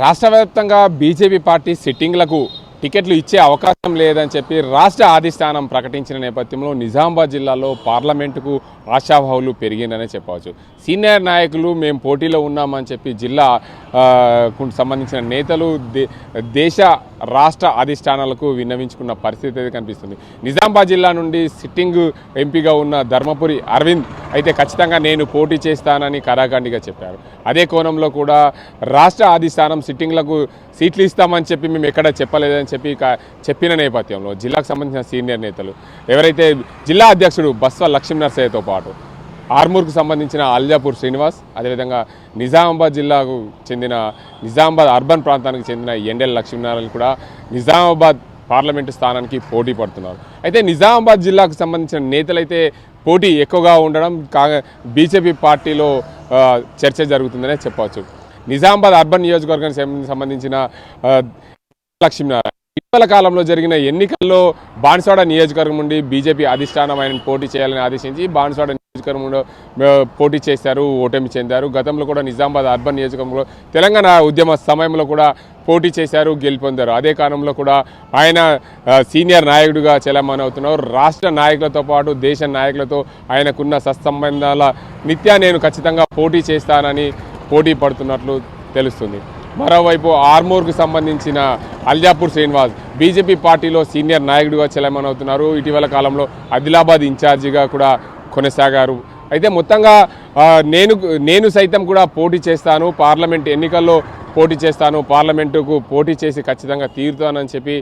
రాష్ట్ర వ్యాప్తంగా BJP party సిట్టింగ్లకు టికెట్లు ఇచ్చే అవకాశం లేదని చెప్పి రాష్ట్ర అధిష్టానం ప్రకటించిన నేపథ్యంలో నిజామాబాద్ జిల్లాలో పార్లమెంటుకు ఆశాభావులు పెరిగిందనే చెప్పవచ్చు. సీనియర్ నాయకులు మేము పోటీలో ఉన్నామని చెప్పి జిల్లా కు సంబంధించిన నేతలు దే దేశ రాష్ట్ర అధిష్టానాలకు విన్నవించుకున్న పరిస్థితి అయితే కనిపిస్తుంది. నిజామాబాద్ జిల్లా నుండి సిట్టింగ్ ఎంపీగా ఉన్న ధర్మపురి అరవింద్ అయితే ఖచ్చితంగా నేను పోటీ చేస్తానని కరాఖండిగా చెప్పారు. అదే కోణంలో కూడా రాష్ట్ర అధిష్టానం సిట్టింగ్లకు సీట్లు ఇస్తామని చెప్పి మేము ఎక్కడ చెప్పలేదని చెప్పి చెప్పిన నేపథ్యంలో జిల్లాకు సంబంధించిన సీనియర్ నేతలు ఎవరైతే జిల్లా అధ్యక్షుడు బస్వ లక్ష్మీనరసయ్యతో పాటు ఆర్మూర్కు సంబంధించిన అల్జాపూర్ శ్రీనివాస్ అదేవిధంగా నిజామాబాద్ జిల్లాకు చెందిన నిజామాబాద్ అర్బన్ ప్రాంతానికి చెందిన ఎండెల్ లక్ష్మీనారాయణ కూడా నిజామాబాద్ పార్లమెంటు స్థానానికి పోటీ పడుతున్నారు. అయితే నిజామాబాద్ జిల్లాకు సంబంధించిన నేతలైతే పోటీ ఎక్కువగా ఉండడం కా బీజేపీ పార్టీలో చర్చ జరుగుతుందనే చెప్పవచ్చు. నిజామాబాద్ అర్బన్ నియోజకవర్గానికి సంబంధించిన- లక్ష్మీనారాయణ. ఇటీవల కాలంలో జరిగిన ఎన్నికల్లో బాన్స్వాడ నియోజకవర్గం నుండి బీజేపీ అధిష్టానం ఆయన పోటీ చేయాలని ఆదేశించి బాన్స్వాడ నియోజకవర్గంలో పోటీ చేశారు ఓటమి చెందారు. గతంలో కూడా నిజామాబాద్ అర్బన్ నియోజకవర్గంలో తెలంగాణ ఉద్యమ సమయంలో కూడా పోటీ చేశారు గెలుపొందారు. అదే కాలంలో కూడా ఆయన సీనియర్ నాయకుడిగా చెలమని అవుతున్నారు. రాష్ట్ర నాయకులతో పాటు దేశ నాయకులతో ఆయనకున్న సత్సంబంధాల నిత్యా నేను ఖచ్చితంగా పోటీ చేస్తానని పోటీ పడుతున్నట్లు తెలుస్తుంది. మరోవైపు ఆర్మూర్కు సంబంధించిన అల్జాపూర్ శ్రీనివాస్ బీజేపీ పార్టీలో సీనియర్ నాయకుడిగా చెలమనవుతున్నారు ఇటీవల కాలంలో ఆదిలాబాద్ ఇన్ఛార్జిగా కూడా కొనసాగారు. అయితే మొత్తంగా నేను నేను సైతం కూడా పోటీ చేస్తాను. పార్లమెంట్ ఎన్నికల్లో పోటీ చేస్తాను. పార్లమెంటుకు పోటీ చేసి ఖచ్చితంగా తీరుతానని చెప్పి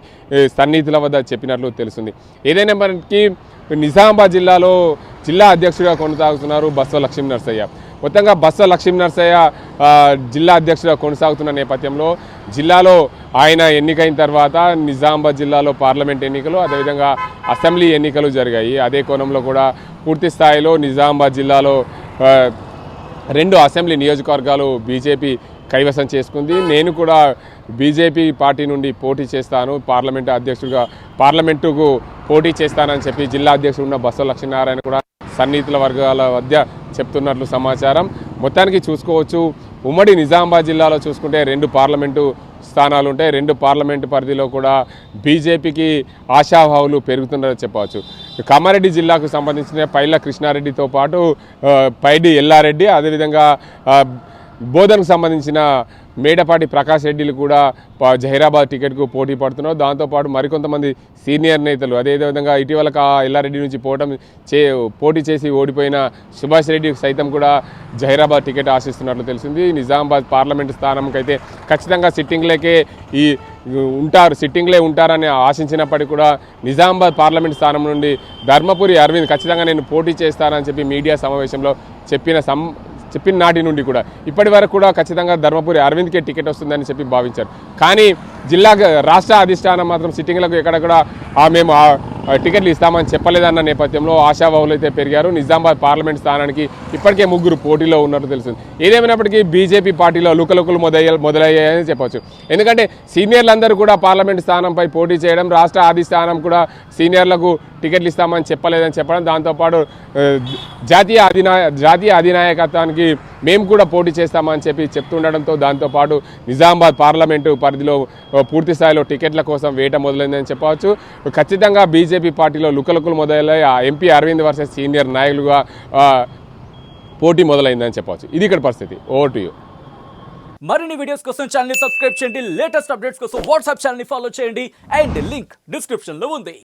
సన్నిహితుల వద్ద చెప్పినట్లు తెలుస్తుంది. ఏదైనా మనకి నిజామాబాద్ జిల్లాలో జిల్లా అధ్యక్షుడిగా కొనసాగుతున్నారు బస్వ లక్ష్మీ నరసయ్య. మొత్తంగా బస్స లక్ష్మీ నరసయ్య జిల్లా అధ్యక్షుడిగా కొనసాగుతున్న నేపథ్యంలో జిల్లాలో ఆయన ఎన్నికైన తర్వాత నిజామాబాద్ జిల్లాలో పార్లమెంట్ ఎన్నికలు అదేవిధంగా అసెంబ్లీ ఎన్నికలు జరిగాయి. అదే కోణంలో కూడా పూర్తి స్థాయిలో నిజామాబాద్ జిల్లాలో రెండు అసెంబ్లీ నియోజకవర్గాలు బీజేపీ కైవసం చేసుకుంది. నేను కూడా బీజేపీ పార్టీ నుండి పోటీ చేస్తాను. పార్లమెంటు అధ్యక్షుడిగా పార్లమెంటుకు పోటీ చేస్తానని చెప్పి జిల్లా అధ్యక్షుడు ఉన్న బస్వ లక్ష్మీనారాయణ కూడా సన్నిహితుల వర్గాల మధ్య చెప్తున్నట్లు సమాచారం. మొత్తానికి చూసుకోవచ్చు. ఉమ్మడి నిజామాబాద్ జిల్లాలో చూసుకుంటే రెండు పార్లమెంటు స్థానాలు ఉంటాయి రెండు పార్లమెంటు పరిధిలో కూడా బీజేపీకి ఆశాభావులు పెరుగుతున్నారని చెప్పవచ్చు. కామారెడ్డి జిల్లాకు సంబంధించిన పైల కృష్ణారెడ్డితో పాటు పైడి ఎల్లారెడ్డి అదేవిధంగా బోధనకు సంబంధించిన మేడపాటి ప్రకాష్ రెడ్డిలు కూడా జహీరాబాద్ టికెట్కు పోటీ పడుతున్నారు. దాంతోపాటు మరికొంతమంది సీనియర్ నేతలు అదేవిధంగా ఇటీవల ఎల్లారెడ్డి నుంచి పోవటం చే పోటీ చేసి ఓడిపోయిన సుభాష్ రెడ్డి సైతం కూడా జహీరాబాద్ టికెట్ ఆశిస్తున్నట్లు తెలిసింది. నిజామాబాద్ పార్లమెంట్ స్థానంకైతే అయితే ఖచ్చితంగా సిట్టింగ్లేకే ఈ ఉంటారు సిట్టింగ్లే ఉంటారని ఆశించినప్పటికీ కూడా నిజామాబాద్ పార్లమెంట్ స్థానం నుండి ధర్మపురి అరవింద్ ఖచ్చితంగా నేను పోటీ చేస్తానని చెప్పి మీడియా సమావేశంలో చెప్పిన సం చెప్పిన నాటి నుండి కూడా ఇప్పటి వరకు కూడా ఖచ్చితంగా ధర్మపురి అరవింద్కే టికెట్ వస్తుందని చెప్పి భావించారు. కానీ జిల్లా రాష్ట్ర అధిష్టానం మాత్రం సిట్టింగ్లకు ఎక్కడ కూడా మేము టికెట్లు ఇస్తామని చెప్పలేదన్న నేపథ్యంలో ఆశాభావులు అయితే పెరిగారు. నిజామాబాద్ పార్లమెంట్ స్థానానికి ఇప్పటికే ముగ్గురు పోటీలో ఉన్నట్టు తెలుస్తుంది. ఏదేమైనప్పటికీ బీజేపీ పార్టీలో లుకలుకలు మొదలయ్య మొదలయ్యాయని చెప్పవచ్చు ఎందుకంటే సీనియర్లందరూ కూడా పార్లమెంట్ స్థానంపై పోటీ చేయడం రాష్ట్ర అధిష్టానం కూడా సీనియర్లకు టికెట్లు ఇస్తామని చెప్పలేదని చెప్పడం దాంతోపాటు జాతీయ అధినాయ జాతీయ అధినాయకత్వానికి మేము కూడా పోటీ చేస్తామని చెప్పి చెప్తుండడంతో దాంతోపాటు నిజామాబాద్ పార్లమెంటు పరిధిలో పూర్తి స్థాయిలో టికెట్ల కోసం వేట మొదలైందని చెప్పవచ్చు. ఖచ్చితంగా బీజేపీ పార్టీలో లుకలుకులు మొదలై ఆ ఎంపీ అరవింద్ వర్సెస్ సీనియర్ నాయకులుగా పోటీ మొదలైందని చెప్పవచ్చు. ఇది ఇక్కడ పరిస్థితి. ఓవర్ టు యూ మరిన్ని వీడియోస్ కోసం ఛానల్ సబ్స్క్రైబ్ చేయండి. లేటెస్ట్ అప్డేట్స్ కోసం వాట్సాప్ ఛానల్ని ఫాలో చేయండి. అండ్ లింక్ డిస్క్రిప్షన్లో ఉంది.